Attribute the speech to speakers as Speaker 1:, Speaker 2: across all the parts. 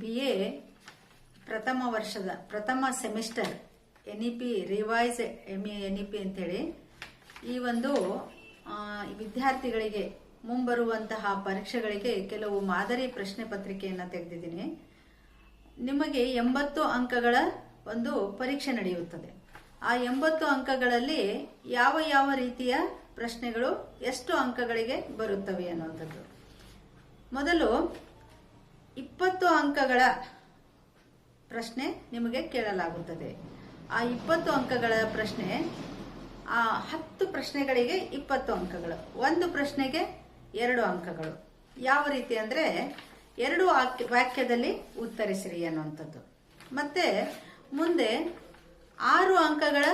Speaker 1: B A ಪ್ರಥಮ ವರ್ಷದ, ಪ್ರಥಮ semester N E P revise M A N E P ಅಂತೇಳಿ. ಈ ಒಂದು ವಿದ್ಯಾರ್ಥಿಗಳಿಗೆ ಮುಂಬರುವಂತಹ ಪರೀಕ್ಷೆಗಳಿಗೆ ಕೆಲವು ಮಾದರಿ ಪ್ರಶ್ನೆ ಪತ್ರಿಕೆಯನ್ನು ತೆಗೆದಿದ್ದೀನಿ. ನಿಮಗೆ ಎಂಬತ್ತು ಅಂಕಗಳ ಒಂದು ಪರೀಕ್ಷೆ ನಡೆಯುತ್ತದೆ. ಆ ಎಂಬತ್ತು ಅಂಕಗಳಲ್ಲಿ ಯಾವ ಯಾವ ರೀತಿಯ ಪ್ರಶ್ನೆಗಳು ಎಷ್ಟು ಅಂಕಗಳಿಗೆ ಬರುತ್ತವೆ ಅನ್ನುವಂಥದ್ದು. ಮೊದಲು ಇಪ್ಪತ್ತು ಅಂಕಗಳ ಪ್ರಶ್ನೆ ನಿಮಗೆ ಕೇಳಲಾಗುತ್ತದೆ. ಆ ಇಪ್ಪತ್ತು ಅಂಕಗಳ ಪ್ರಶ್ನೆ, ಆ ಹತ್ತು ಪ್ರಶ್ನೆಗಳಿಗೆ ಇಪ್ಪತ್ತು ಅಂಕಗಳು. ಒಂದು ಪ್ರಶ್ನೆಗೆ ಎರಡು ಅಂಕಗಳು. ಯಾವ ರೀತಿ ಅಂದ್ರೆ ಎರಡು ವಾಕ್ಯ ವಾಕ್ಯದಲ್ಲಿ ಉತ್ತರಿಸಿರಿ ಅನ್ನುವಂಥದ್ದು. ಮತ್ತೆ ಮುಂದೆ ಆರು ಅಂಕಗಳ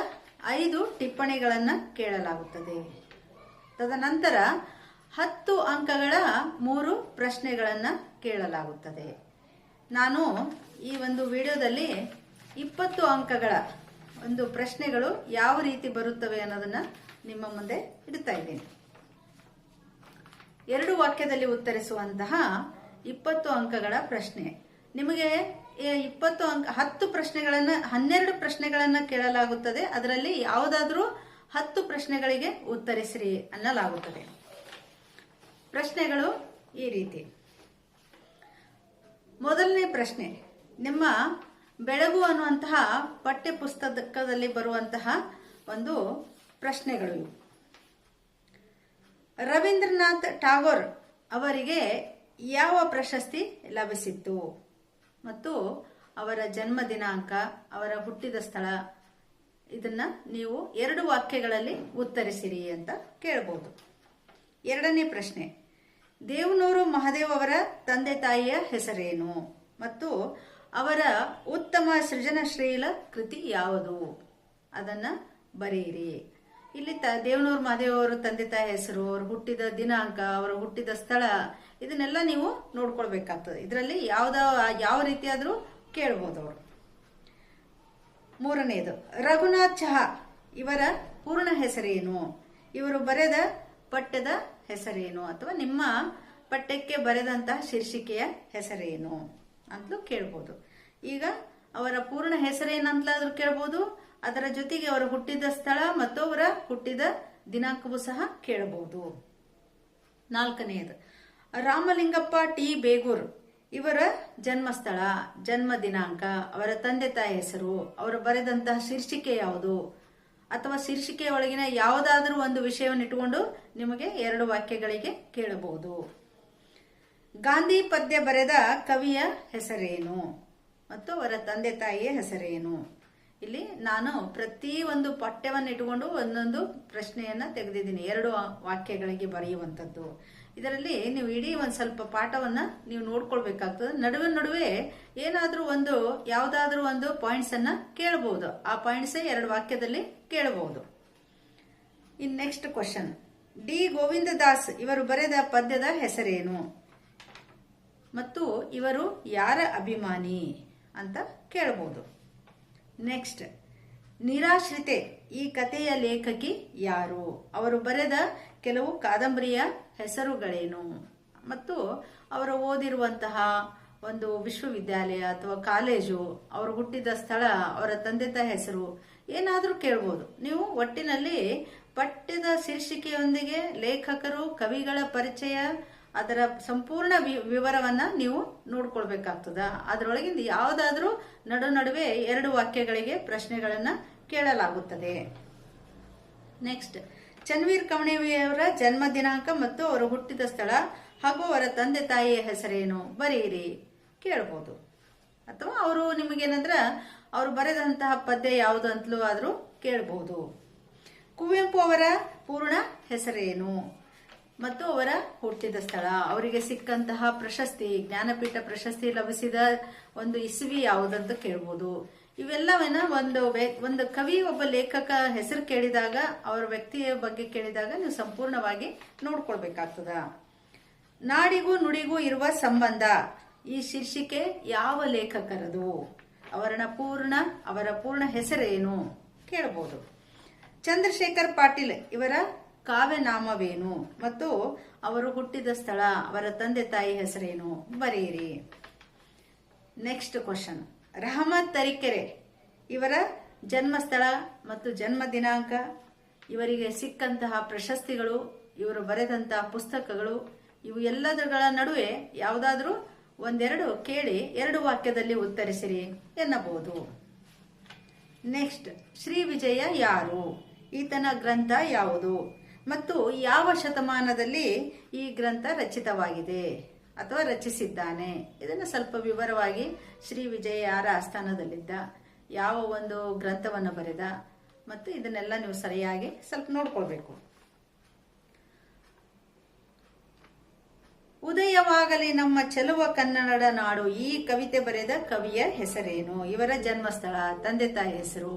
Speaker 1: ಐದು ಟಿಪ್ಪಣಿಗಳನ್ನು ಕೇಳಲಾಗುತ್ತದೆ. ತದನಂತರ ಹತ್ತು ಅಂಕಗಳ ಮೂರು ಪ್ರಶ್ನೆಗಳನ್ನು ಕೇಳಲಾಗುತ್ತದೆ. ನಾನು ಈ ಒಂದು ವಿಡಿಯೋದಲ್ಲಿ ಇಪ್ಪತ್ತು ಅಂಕಗಳ ಒಂದು ಪ್ರಶ್ನೆಗಳು ಯಾವ ರೀತಿ ಬರುತ್ತವೆ ಅನ್ನೋದನ್ನ ನಿಮ್ಮ ಮುಂದೆ ಇಡ್ತಾ ಇದ್ದೀನಿ. ಎರಡು ವಾಕ್ಯದಲ್ಲಿ ಉತ್ತರಿಸುವಂತಹ ಇಪ್ಪತ್ತು ಅಂಕಗಳ ಪ್ರಶ್ನೆ. ನಿಮಗೆ ಇಪ್ಪತ್ತು ಅಂಕ, ಹತ್ತು ಪ್ರಶ್ನೆಗಳನ್ನ, ಹನ್ನೆರಡು ಪ್ರಶ್ನೆಗಳನ್ನ ಕೇಳಲಾಗುತ್ತದೆ. ಅದರಲ್ಲಿ ಯಾವುದಾದ್ರೂ ಹತ್ತು ಪ್ರಶ್ನೆಗಳಿಗೆ ಉತ್ತರಿಸಿರಿ ಅನ್ನಲಾಗುತ್ತದೆ. ಪ್ರಶ್ನೆಗಳು ಈ ರೀತಿ. ಪ್ರಶ್ನೆ. ನಿಮ್ಮ ಬೆಳಗು ಅನ್ನುವಂತಹ ಪಠ್ಯ ಪುಸ್ತಕದಲ್ಲಿ ಬರುವಂತಹ ಒಂದು ಪ್ರಶ್ನೆಗಳು. ರವೀಂದ್ರನಾಥ್ ಟಾಗೋರ್ ಅವರಿಗೆ ಯಾವ ಪ್ರಶಸ್ತಿ ಲಭಿಸಿತ್ತು? ಮತ್ತು ಅವರ ಜನ್ಮ ದಿನಾಂಕ, ಅವರ ಹುಟ್ಟಿದ ಸ್ಥಳ, ಇದನ್ನ ನೀವು ಎರಡು ವಾಕ್ಯಗಳಲ್ಲಿ ಉತ್ತರಿಸಿರಿ ಅಂತ ಕೇಳಬಹುದು ಎರಡನೇ ಪ್ರಶ್ನೆ. ದೇವನೂರು ಮಹಾದೇವ್ ಅವರ ತಂದೆ ತಾಯಿಯ ಹೆಸರೇನು? ಮತ್ತು ಅವರ ಉತ್ತಮ ಸೃಜನಶೀಲ ಕೃತಿ ಯಾವುದು? ಅದನ್ನ ಬರೆಯಿರಿ. ಇಲ್ಲಿ ತ, ದೇವನೂರು ಮಹದೇವರು ತಂದೆ ತಾಯಿ ಹೆಸರು, ಅವರು ಹುಟ್ಟಿದ ದಿನಾಂಕ, ಅವರು ಹುಟ್ಟಿದ ಸ್ಥಳ, ಇದನ್ನೆಲ್ಲ ನೀವು ನೋಡ್ಕೊಳ್ಬೇಕಾಗ್ತದೆ. ಇದರಲ್ಲಿ ಯಾವ್ದ, ಯಾವ ರೀತಿಯಾದರೂ ಕೇಳ್ಬೋದು ಅವರು. ಮೂರನೆಯದು ರಘುನಾಥ್ ಚಹಾ, ಇವರ ಪೂರ್ಣ ಹೆಸರೇನು? ಇವರು ಬರೆದ ಪಠ್ಯದ ಹೆಸರೇನು? ಅಥವಾ ನಿಮ್ಮ ಪಠ್ಯಕ್ಕೆ ಬರೆದಂತಹ ಶೀರ್ಷಿಕೆಯ ಹೆಸರೇನು? ಅಂತಲೂ ಕೇಳ್ಬೋದು. ಈಗ ಅವರ ಪೂರ್ಣ ಹೆಸರೇನಂತಲಾದ್ರೂ ಕೇಳ್ಬೋದು, ಅದರ ಜೊತೆಗೆ ಅವರು ಹುಟ್ಟಿದ ಸ್ಥಳ ಮತ್ತು ಅವರ ಹುಟ್ಟಿದ ದಿನಾಂಕವೂ ಸಹ ಕೇಳಬಹುದು ನಾಲ್ಕನೆಯದು ರಾಮಲಿಂಗಪ್ಪ ಟಿ. ಬೇಗೂರ್, ಇವರ ಜನ್ಮಸ್ಥಳ, ಜನ್ಮ ದಿನಾಂಕ, ಅವರ ತಂದೆ ತಾಯಿ ಹೆಸರು, ಅವರು ಬರೆದಂತಹ ಶೀರ್ಷಿಕೆ ಯಾವುದು, ಅಥವಾ ಶೀರ್ಷಿಕೆಯೊಳಗಿನ ಯಾವುದಾದ್ರೂ ಒಂದು ವಿಷಯವನ್ನು ಇಟ್ಟುಕೊಂಡು ನಿಮಗೆ ಎರಡು ವಾಕ್ಯಗಳಿಗೆ ಕೇಳಬಹುದು. ಗಾಂಧಿ ಪದ್ಯ ಬರೆದ ಕವಿಯ ಹೆಸರೇನು? ಮತ್ತು ಅವರ ತಂದೆ ತಾಯಿಯ ಹೆಸರೇನು? ಇಲ್ಲಿ ನಾನು ಪ್ರತಿ ಒಂದು ಪಠ್ಯವನ್ನು ಇಟ್ಟುಕೊಂಡು ಒಂದೊಂದು ಪ್ರಶ್ನೆಯನ್ನ ತೆಗೆದಿದ್ದೀನಿ. ಎರಡು ವಾಕ್ಯಗಳಿಗೆ ಬರೆಯುವಂಥದ್ದು. ಇದರಲ್ಲಿ ನೀವು ಇಡೀ ಒಂದು ಸ್ವಲ್ಪ ಪಾಠವನ್ನ ನೀವು ನೋಡ್ಕೊಳ್ಬೇಕಾಗ್ತದೆ. ನಡುವೆ ನಡುವೆ ಏನಾದರೂ ಒಂದು, ಯಾವುದಾದ್ರೂ ಒಂದು ಪಾಯಿಂಟ್ಸ್ ಅನ್ನ ಕೇಳಬಹುದು ಆ ಪಾಯಿಂಟ್ಸ್ ಎರಡು ವಾಕ್ಯದಲ್ಲಿ ಕೇಳಬಹುದು in next question D Govinda Das ಇವರು ಬರೆದ ಪದ್ಯದ ಹೆಸರೇನು? ಮತ್ತು ಇವರು ಯಾರ ಅಭಿಮಾನಿ ಅಂತ ಕೇಳಬಹುದು ನೆಕ್ಸ್ಟ್ ನಿರಾಶ್ರಿತೆ, ಈ ಕಥೆಯ ಲೇಖಕಿ ಯಾರು? ಅವರು ಬರೆದ ಕೆಲವು ಕಾದಂಬರಿಯ ಹೆಸರುಗಳೇನು? ಮತ್ತು ಅವರು ಓದಿರುವಂತಹ ಒಂದು ವಿಶ್ವವಿದ್ಯಾಲಯ ಅಥವಾ ಕಾಲೇಜು, ಅವರು ಹುಟ್ಟಿದ ಸ್ಥಳ, ಅವರ ತಂದೆ ತಾಯಿ ಹೆಸರು, ಏನಾದರೂ ಕೇಳ್ಬೋದು. ನೀವು ಒಟ್ಟಿನಲ್ಲಿ ಪಠ್ಯದ ಶೀರ್ಷಿಕೆಯೊಂದಿಗೆ ಲೇಖಕರು, ಕವಿಗಳ ಪರಿಚಯ ಅದರ ಸಂಪೂರ್ಣ ವಿವರವನ್ನ ನೀವು ನೋಡ್ಕೊಳ್ಬೇಕಾಗ್ತದ. ಅದರೊಳಗಿಂದ ಯಾವುದಾದ್ರೂ ನಡು ನಡುವೆ ಎರಡು ವಾಕ್ಯಗಳಿಗೆ ಪ್ರಶ್ನೆಗಳನ್ನ ಕೇಳಲಾಗುತ್ತದೆ. ನೆಕ್ಸ್ಟ್ ಚನ್ವೀರ್ ಕವಣೆವಿಯವರ ಜನ್ಮ ದಿನಾಂಕ ಮತ್ತು ಅವರು ಹುಟ್ಟಿದ ಸ್ಥಳ ಹಾಗೂ ಅವರ ತಂದೆ ತಾಯಿಯ ಹೆಸರೇನು ಬರೆಯಿರಿ. ಕೇಳ್ಬೋದು. ಅಥವಾ ಅವರು ನಿಮಗೇನಂದ್ರ ಅವರು ಬರೆದಂತಹ ಪದ್ಯ ಯಾವುದು ಅಂತಲೂ ಆದರೂ ಕೇಳಬಹುದು ಕುವೆಂಪು ಅವರ ಪೂರ್ಣ ಹೆಸರೇನು? ಮತ್ತು ಅವರ ಹುಟ್ಟಿದ ಸ್ಥಳ. ಅವರಿಗೆ ಸಿಕ್ಕಂತಹ ಪ್ರಶಸ್ತಿ, ಜ್ಞಾನಪೀಠ ಪ್ರಶಸ್ತಿ ಲಭಿಸಿದ ಒಂದು ಇಸುವಿ ಯಾವುದಂತ ಕೇಳ್ಬೋದು. ಇವೆಲ್ಲವನ್ನ ಒಂದು ಒಂದು ಕವಿ ಒಬ್ಬ ಲೇಖಕ ಹೆಸರು ಕೇಳಿದಾಗ, ಅವರ ವ್ಯಕ್ತಿಯ ಬಗ್ಗೆ ಕೇಳಿದಾಗ ನೀವು ಸಂಪೂರ್ಣವಾಗಿ ನೋಡ್ಕೊಳ್ಬೇಕಾಗ್ತದ. ನಾಡಿಗೂ ನುಡಿಗೂ ಇರುವ ಸಂಬಂಧ. ಈ ಶೀರ್ಷಿಕೆ ಯಾವ ಲೇಖಕರದು? ಅವರ ಪೂರ್ಣ ಅವರ ಪೂರ್ಣ ಹೆಸರೇನು? ಕೇಳಬಹುದು ಚಂದ್ರಶೇಖರ್ ಪಾಟೀಲ್ ಇವರ ಕಾವ್ಯನಾಮವೇನು ಮತ್ತು ಅವರು ಹುಟ್ಟಿದ ಸ್ಥಳ, ಅವರ ತಂದೆ ತಾಯಿ ಹೆಸರೇನು ಬರೆಯಿರಿ. Next question Rahamat Tarikere. ಇವರ ಜನ್ಮಸ್ಥಳ ಮತ್ತು ಜನ್ಮ ದಿನಾಂಕ, ಇವರಿಗೆ ಸಿಕ್ಕಂತಹ ಪ್ರಶಸ್ತಿಗಳು, ಇವರು ಬರೆದಂತಹ ಪುಸ್ತಕಗಳು, ಇವು ಎಲ್ಲದರ ನಡುವೆ ಯಾವುದಾದ್ರೂ ಒಂದೆರಡು ಕೇಳಿ ಎರಡು ವಾಕ್ಯದಲ್ಲಿ ಉತ್ತರಿಸಿರಿ ಎನ್ನಬಹುದು. ನೆಕ್ಸ್ಟ್ ಶ್ರೀ ವಿಜಯ ಯಾರು? ಈತನ ಗ್ರಂಥ ಯಾವುದು? ಮತ್ತು ಯಾವ ಶತಮಾನದಲ್ಲಿ ಈ ಗ್ರಂಥ ರಚಿತವಾಗಿದೆ ಅಥವಾ ರಚಿಸಿದ್ದಾನೆ? ಇದನ್ನು ಸ್ವಲ್ಪ ವಿವರವಾಗಿ ಶ್ರೀ ವಿಜಯ ಯಾರ ಆಸ್ಥಾನದಲ್ಲಿದ್ದ ಯಾವ ಒಂದು ಗ್ರಂಥವನ್ನು ಬರೆದ ಮತ್ತು ಇದನ್ನೆಲ್ಲ ನೀವು ಸರಿಯಾಗಿ ಸ್ವಲ್ಪ ನೋಡ್ಕೊಳ್ಬೇಕು. ಉದಯವಾಗಲಿ ನಮ್ಮ ಚೆಲುವ ಕನ್ನಡ ನಾಡು ಈ ಕವಿತೆ ಬರೆದ ಕವಿಯ ಹೆಸರೇನು? ಇವರ ಜನ್ಮಸ್ಥಳ, ತಂದೆ ತಾಯಿ ಹೆಸರು,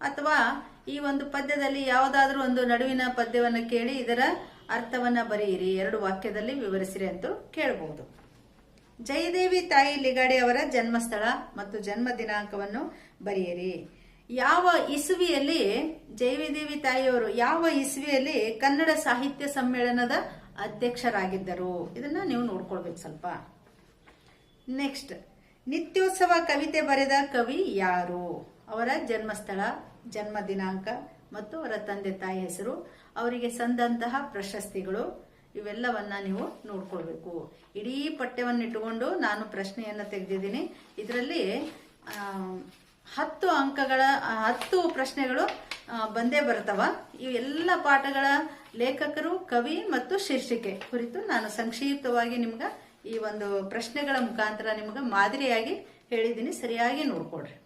Speaker 1: ಅಥವಾ ಈ ಒಂದು ಪದ್ಯದಲ್ಲಿ ಯಾವುದಾದ್ರೂ ಒಂದು ನಡುವಿನ ಪದ್ಯವನ್ನು ಕೇಳಿ ಇದರ ಅರ್ಥವನ್ನ ಬರೆಯಿರಿ. ಎರಡು ವಾಕ್ಯದಲ್ಲಿ ವಿವರಿಸಿರಿ ಅಂತ ಕೇಳಬಹುದು ಜಯದೇವಿ ತಾಯಿ ಲಿಗಾಡಿ ಅವರ ಜನ್ಮಸ್ಥಳ ಮತ್ತು ಜನ್ಮ ದಿನಾಂಕವನ್ನು ಬರೆಯಿರಿ. ಯಾವ ಇಸುವಿಯಲ್ಲಿ, ಜಯದೇವಿ ತಾಯಿಯವರು ಯಾವ ಇಸುವಿಯಲ್ಲಿ ಕನ್ನಡ ಸಾಹಿತ್ಯ ಸಮ್ಮೇಳನದ ಅಧ್ಯಕ್ಷರಾಗಿದ್ದರು? ಇದನ್ನ ನೀವು ನೋಡ್ಕೊಳ್ಬೇಕು ಸ್ವಲ್ಪ. ನೆಕ್ಸ್ಟ್, ನಿತ್ಯೋತ್ಸವ ಕವಿತೆ ಬರೆದ ಕವಿ ಯಾರು? ಅವರ ಜನ್ಮಸ್ಥಳ ಜನ್ಮ ದಿನಾಂಕ ಮತ್ತು ಅವರ ತಂದೆ ತಾಯಿ ಹೆಸರು, ಅವರಿಗೆ ಸಂದಂತಹ ಪ್ರಶಸ್ತಿಗಳು, ಇವೆಲ್ಲವನ್ನ ನೀವು ನೋಡ್ಕೊಳ್ಬೇಕು. ಇಡೀ ಪಠ್ಯವನ್ನು ಇಟ್ಟುಕೊಂಡು ನಾನು ಪ್ರಶ್ನೆಯನ್ನ ತೆಗೆದಿದ್ದೀನಿ. ಇದರಲ್ಲಿ ಹತ್ತು ಅಂಕಗಳ, ಹತ್ತು ಪ್ರಶ್ನೆಗಳು ಬಂದೇ ಬರ್ತವ ಇವೆಲ್ಲ ಪಾಠಗಳ ಲೇಖಕರು, ಕವಿ ಮತ್ತು ಶೀರ್ಷಿಕೆ ಕುರಿತು ನಾನು ಸಂಕ್ಷಿಪ್ತವಾಗಿ ನಿಮ್ಗೆ ಈ ಒಂದು ಪ್ರಶ್ನೆಗಳ ಮುಖಾಂತರ ನಿಮ್ಗೆ ಮಾದರಿಯಾಗಿ ಹೇಳಿದ್ದೀನಿ. ಸರಿಯಾಗಿ ನೋಡ್ಕೊಳ್ರಿ.